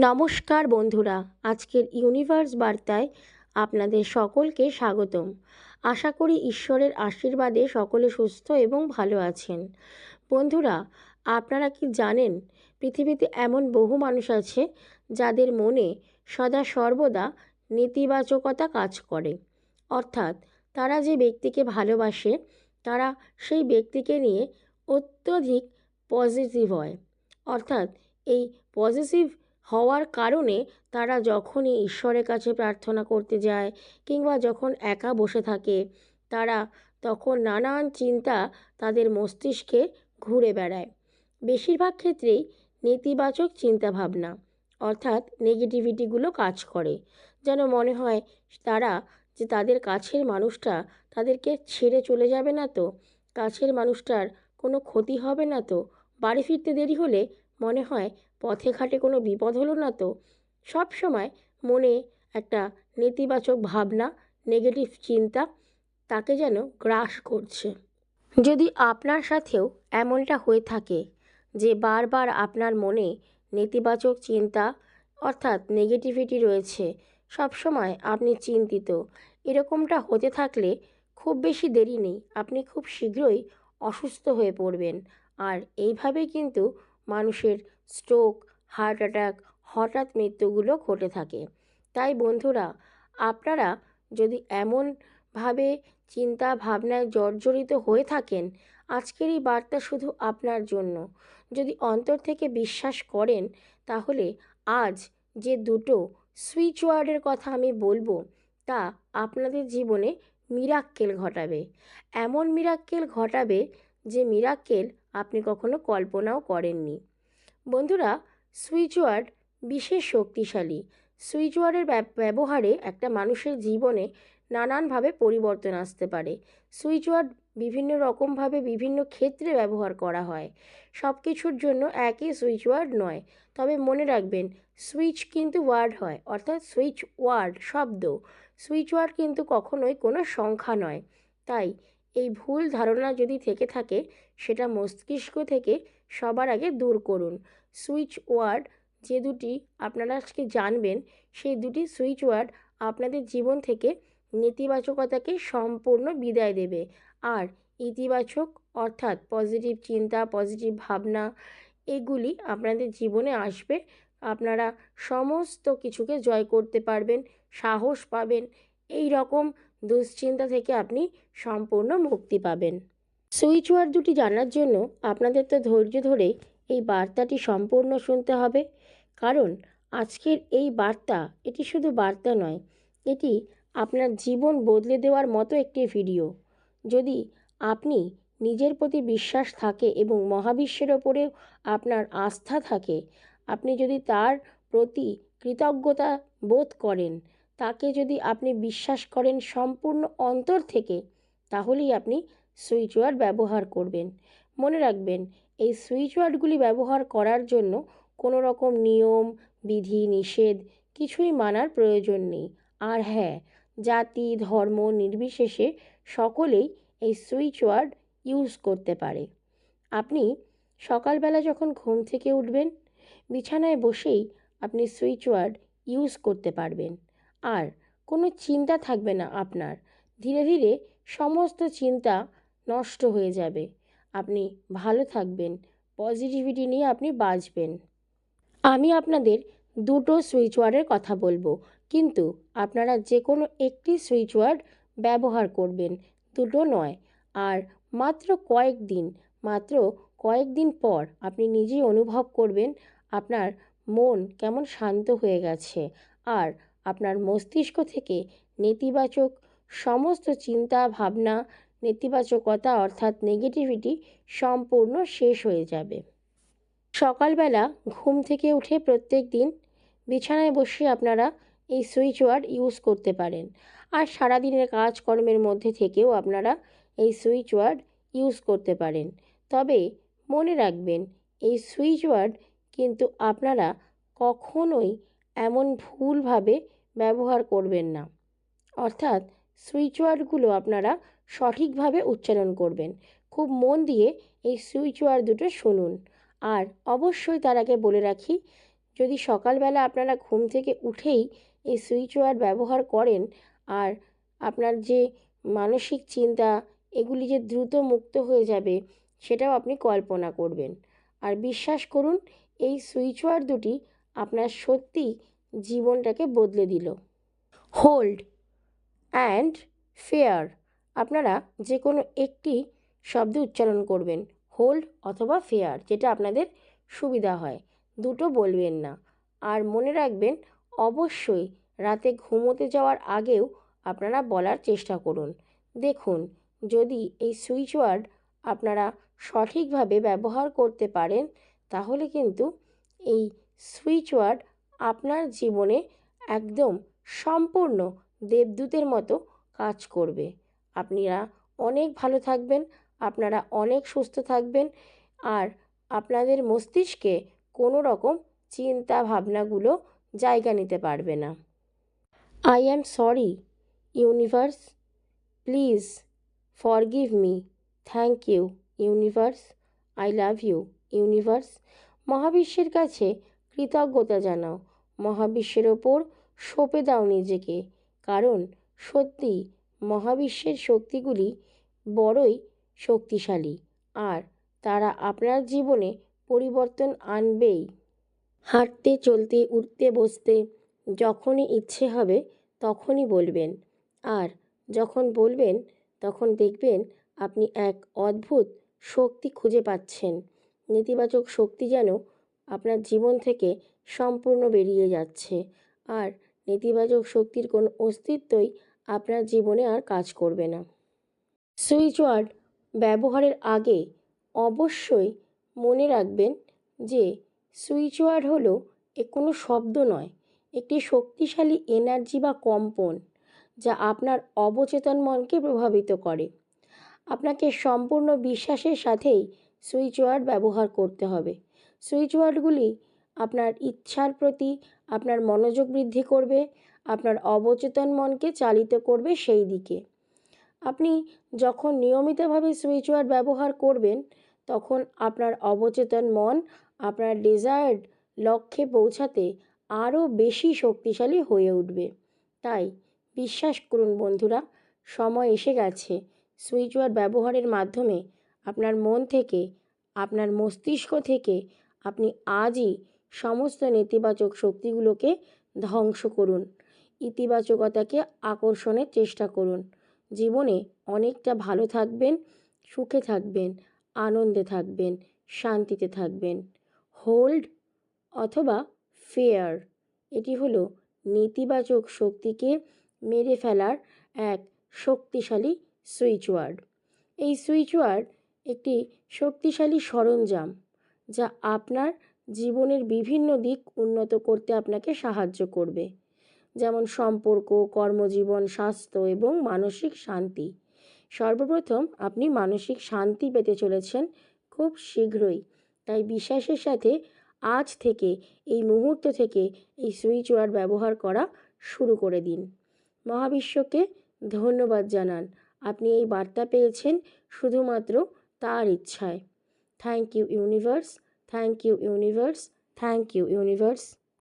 নমস্কার বন্ধুরা, আজকের ইউনিভার্স বার্তায় আপনাদের সকলকে স্বাগতম। আশা করি ঈশ্বরের আশীর্বাদে সকলে সুস্থ এবং ভালো আছেন। বন্ধুরা, আপনারা কি জানেন, পৃথিবীতে এমন বহু মানুষ আছে যাদের মনে সদা সর্বদা নেতিবাচকতা কাজ করে। অর্থাৎ তারা যে ব্যক্তিকে ভালোবাসে, তারা সেই ব্যক্তিকে নিয়ে অত্যধিক পজিটিভ হয়। অর্থাৎ এই পজিটিভ হওয়ার কারণে তারা যখনই ঈশ্বরের কাছে প্রার্থনা করতে যায় কিংবা যখন একা বসে থাকে, তারা তখন নানান চিন্তা তাদের মস্তিষ্কে ঘুরে বেড়ায়। বেশিরভাগ ক্ষেত্রেই নেতিবাচক চিন্তাভাবনা অর্থাৎ নেগেটিভিটিগুলো কাজ করে। যেন মনে হয় তারা যে তাদের কাছের মানুষটা তাদেরকে ছেড়ে চলে যাবে না তো? কাছের মানুষটার কোনো ক্ষতি হবে না তো? বাড়ি ফিরতে দেরি হলে মনে হয় পথে ঘাটে কোনো বিপদ হলো না তো? সব সময় মনে একটা নেতিবাচক ভাবনা নেগেটিভ চিন্তা তাকে যেন গ্রাস করছে। যদি আপনার সাথেও এমনটা হয়ে থাকে যে বারবার আপনার মনে নেতিবাচক চিন্তা অর্থাৎ নেগেটিভিটি রয়েছে, সব সময় আপনি চিন্তিত। এরকমটা হতে থাকলে খুব বেশি দেরি নেই। আপনি খুব শীঘ্রই অসুস্থ হয়ে পড়বেন। আর এইভাবেই কিন্তু মানুষের স্ট্রোক হার্ট অ্যাটাক হঠাৎ মৃত্যুগুলো ঘটে থাকে। তাই বন্ধুরা, আপনারা যদি এমনভাবে চিন্তা ভাবনায় জর্জরিত হয়ে থাকেন, আজকের এই বার্তা শুধু আপনার জন্য। যদি অন্তর থেকে বিশ্বাস করেন, তাহলে আজ যে দুটো সুইচ ওয়ার্ডের কথা আমি বলব, তা আপনাদের জীবনে মিরাক্কেল ঘটাবে। এমন মিরাক্কেল ঘটাবে যে মিরাক্কেল আপনি কখনো কল্পনাও করেননি। বন্ধুরা সুইচ ওয়ার্ড বিশেষ শক্তিশালী। সুইচ ওয়ার্ডের ব্যবহারে একটা মানুষের জীবনে নানানভাবে পরিবর্তন আসতে পারে। সুইচ ওয়ার্ড বিভিন্ন রকমভাবে বিভিন্ন ক্ষেত্রে ব্যবহার করা হয়। সব কিছুর জন্য একই সুইচ ওয়ার্ড নয়। তবে মনে রাখবেন, সুইচ কিন্তু ওয়ার্ড হয়, অর্থাৎ সুইচ ওয়ার্ড শব্দ। সুইচ ওয়ার্ড কিন্তু কখনোই কোনো সংখ্যা নয়। তাই, এই ভুল ধারণা যদি থেকে থাকে সেটা মস্তিষ্ক থেকে সবার আগে দূর করুন। সুইচ ওয়ার্ড যে দুটি আপনারা আজকে জানবেন, সেই দুটি সুইচ ওয়ার্ড আপনাদের জীবন থেকে নেতিবাচকতাকে সম্পূর্ণ বিদায় দেবে। আর ইতিবাচক অর্থাৎ পজিটিভ চিন্তা, পজিটিভ ভাবনা, এগুলি আপনাদের জীবনে আসবে। আপনারা সমস্ত কিছুকে জয় করতে পারবেন, সাহস পাবেন এই রকম দুশ্চিন্তা থেকে আপনি সম্পূর্ণ মুক্তি পাবেন। সুইচ ওয়ার্ড দুটি জানার জন্য আপনাদের তো ধৈর্য ধরে এই বার্তাটি সম্পূর্ণ শুনতে হবে। কারণ আজকের এই বার্তা, এটি শুধু বার্তা নয়, এটি আপনার জীবন বদলে দেওয়ার মতো একটি ভিডিও। যদি আপনি নিজের প্রতি বিশ্বাস থাকে এবং মহাবিশ্বের ওপরেও আপনার আস্থা থাকে, আপনি যদি তার প্রতি কৃতজ্ঞতা বোধ করেন, তাকে যদি আপনি বিশ্বাস করেন সম্পূর্ণ অন্তর থেকে, তাহলেই আপনি সুইচ ওয়ার্ড ব্যবহার করবেন। মনে রাখবেন, এই সুইচ ওয়ার্ডগুলি ব্যবহার করার জন্য কোনো রকম নিয়ম, বিধি, নিষেধ কিছুই মানার প্রয়োজন নেই। আর হ্যাঁ জাতি, ধর্ম নির্বিশেষে সকলেই এই সুইচ ওয়ার্ড ইউজ করতে পারে। আপনি সকালবেলা যখন ঘুম থেকে উঠবেন, বিছানায় বসেই আপনি সুইচ ওয়ার্ড ইউজ করতে পারবেন। আর কোনো চিন্তা থাকবে না আপনার। ধীরে ধীরে সমস্ত চিন্তা নষ্ট হয়ে যাবে। আপনি ভালো থাকবেন। পজিটিভিটি নিয়ে আপনি বাঁচবেন। আমি আপনাদের দুটো সুইচ ওয়ার্ডের কথা বলব। কিন্তু আপনারা যে কোনো একটি সুইচ ওয়ার্ড ব্যবহার করবেন। দুটো নয়। আর মাত্র কয়েক দিন, মাত্র কয়েকদিন পর আপনি নিজেই অনুভব করবেন আপনার মন কেমন শান্ত হয়ে গেছে। আর আপনার মস্তিষ্ক থেকে নেতিবাচক সমস্ত চিন্তা ভাবনা নেতিবাচকতা অর্থাৎ নেগেটিভিটি সম্পূর্ণ শেষ হয়ে যাবে। সকালবেলা ঘুম থেকে উঠে প্রত্যেক দিন বিছানায় বসে আপনারা এই সুইচ ওয়ার্ড ইউজ করতে পারেন। আর সারাদিনের কাজকর্মের মধ্যে থেকেও আপনারা এই সুইচ ওয়ার্ড ইউজ করতে পারেন। তবে মনে রাখবেন, এই সুইচ ওয়ার্ড কিন্তু আপনারা কখনোই এমন ভুলভাবে ব্যবহার করবেন না। অর্থাৎ সুইচ ওয়ার্ডগুলো আপনারা সঠিকভাবে উচ্চারণ করবেন। খুব মন দিয়ে এই সুইচ ওয়ার্ড দুটো শুনুন। আর অবশ্যই তার আগে বলে রাখি, যদি সকালবেলা আপনারা ঘুম থেকে উঠেই এই সুইচ ওয়ার্ড ব্যবহার করেন, আর আপনার যে মানসিক চিন্তা, এগুলি যে দ্রুত মুক্ত হয়ে যাবে, সেটাও আপনি কল্পনা করবেন। আর বিশ্বাস করুন, এই সুইচ ওয়ার্ড দুটি আপনার সত্যি জীবনটাকে বদলে দিল। হোল্ড অ্যান্ড ফেয়ার আপনারা যে কোনো একটি শব্দ উচ্চারণ করবেন হোল্ড অথবা ফেয়ার যেটা আপনাদের সুবিধা হয়। দুটো বলবেন না। আর মনে রাখবেন, অবশ্যই রাতে ঘুমোতে যাওয়ার আগেও আপনারা বলার চেষ্টা করুন। দেখুন, যদি এই সুইচ ওয়ার্ড আপনারা সঠিকভাবে ব্যবহার করতে পারেন, তাহলে কিন্তু এই সুইচ ওয়ার্ড আপনার জীবনে একদম সম্পূর্ণ দেবদূতের মতো কাজ করবে। আপনারা অনেক ভালো থাকবেন, আপনারা অনেক সুস্থ থাকবেন আর আপনাদের মস্তিষ্কে কোনো রকম চিন্তা ভাবনাগুলো জায়গা নিতে পারবে না। I am sorry universe please forgive me thank you universe I love you universe মহাবিশ্বের কাছে কৃতজ্ঞতা জানাও, মহাবিশ্বের ওপর সঁপে দাও নিজেকে, কারণ সত্যি মহাবিশ্বের শক্তিগুলি বড়ই শক্তিশালী, আর তারা আপনার জীবনে পরিবর্তন আনবেই। হাঁটতে, চলতে, উঠতে, বসতে, যখনই ইচ্ছে হবে তখনই বলবেন। আর যখন বলবেন, তখন দেখবেন আপনি এক অদ্ভুত শক্তি খুঁজে পাচ্ছেন। নেতিবাচক শক্তি যেন আপনার জীবন থেকে সম্পূর্ণ বেরিয়ে যাচ্ছে। আর নেতিবাচক শক্তির কোনো অস্তিত্বই আপনার জীবনে আর কাজ করবে না। সুইচ ওয়ার্ড ব্যবহারের আগে অবশ্যই মনে রাখবেন যে সুইচ ওয়ার্ড হলো এ কোনো শব্দ নয়, একটি শক্তিশালী এনার্জি বা কম্পন যা আপনার অবচেতন মনকে প্রভাবিত করে। আপনাকে সম্পূর্ণ বিশ্বাসের সাথেই সুইচ ওয়ার্ড ব্যবহার করতে হবে। সুইচ ওয়ার্ডগুলি আপনার ইচ্ছার প্রতি আপনার মনোযোগ বৃদ্ধি করবে আপনার অবচেতন মনকে চালিত করবে সেই দিকে। আপনি যখন নিয়মিতভাবে সুইচ ওয়ার্ড ব্যবহার করবেন, তখন আপনার অবচেতন মন, আপনার ডিজায়ার্ড লক্ষ্যে পৌঁছাতে আরও বেশি শক্তিশালী হয়ে উঠবে। তাই বিশ্বাস করুন বন্ধুরা, সময় এসে গেছে। সুইচ ওয়ার্ড ব্যবহারের মাধ্যমে আপনার মন থেকে, আপনার মস্তিষ্ক থেকে আপনি আজই সমস্ত নেতিবাচক শক্তিগুলোকে ধ্বংস করুন। ইতিবাচকতাকে আকর্ষণের চেষ্টা করুন। জীবনে অনেকটা ভালো থাকবেন, সুখে থাকবেন, আনন্দে থাকবেন, শান্তিতে থাকবেন। হোল্ড অথবা ফেয়ার এটি হলো নেতিবাচক শক্তিকে মেরে ফেলার এক শক্তিশালী সুইচ ওয়ার্ড। এই সুইচ ওয়ার্ড একটি শক্তিশালী সরঞ্জাম যা আপনার জীবনের বিভিন্ন দিক উন্নত করতে আপনাকে সাহায্য করবে। যেমন সম্পর্ক, কর্মজীবন, স্বাস্থ্য এবং মানসিক শান্তি। সর্বপ্রথম আপনি মানসিক শান্তি পেতে চলেছেন খুব শীঘ্রই। তাই বিশ্বাসের সাথে আজ থেকে, এই মুহূর্ত থেকে এই সুইচ ওয়ার্ড ব্যবহার করা শুরু করে দিন। মহাবিশ্বকে ধন্যবাদ জানান, আপনি এই বার্তা পেয়েছেন শুধুমাত্র তার ইচ্ছায়। Thank you universe, thank you universe, thank you universe.